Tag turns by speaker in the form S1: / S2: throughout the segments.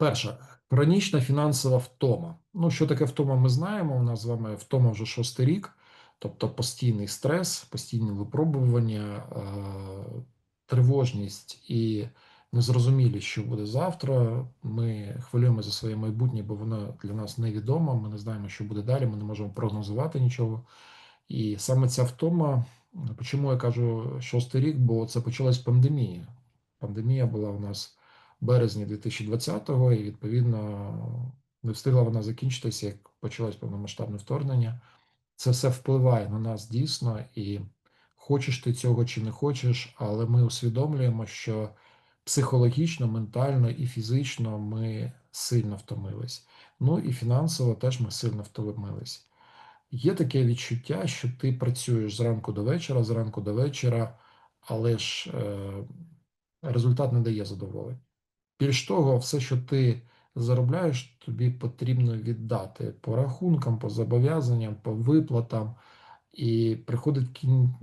S1: Перше, хронічна фінансова втома. Ну, що таке втома, ми знаємо. У нас з вами втома вже шостий рік, тобто постійний стрес, постійні випробування, е, тривожність і незрозумілість, що буде завтра. Ми хвилюємо за своє майбутнє, бо воно для нас невідомо. Ми не знаємо, що буде далі. Ми не можемо прогнозувати нічого. І саме ця втома, чому я кажу шостий рік, бо це почалась пандемія. Пандемія була у нас березні 2020-го, і відповідно не встигла вона закінчитися, як почалось повномасштабне вторгнення. Це все впливає на нас дійсно, і хочеш ти цього чи не хочеш, але ми усвідомлюємо, що психологічно, ментально і фізично ми сильно втомились. Ну і фінансово теж ми сильно втомились. Є таке відчуття, що ти працюєш зранку до вечора, зранку до вечора, але ж е, результат не дає задоволення. Більш того, все, що ти заробляєш, тобі потрібно віддати по рахункам, по зобов'язанням, по виплатам, і приходить кін...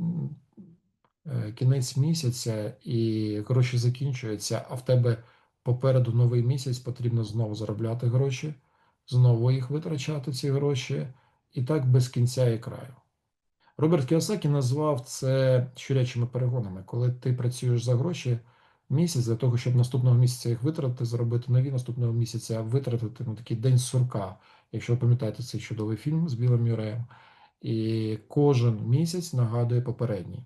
S1: е, кінець місяця, і гроші закінчуються, а в тебе попереду новий місяць потрібно знову заробляти гроші, знову їх витрачати, ці гроші, і так без кінця і краю. Роберт Кіосакі назвав це щурячими перегонами, коли ти працюєш за гроші місяць для того, щоб наступного місяця їх витратити, заробити нові наступного місяця, витратити ну, такий день сурка. Якщо ви пам'ятаєте цей чудовий фільм з Білим Юреєм, і кожен місяць нагадує попередній.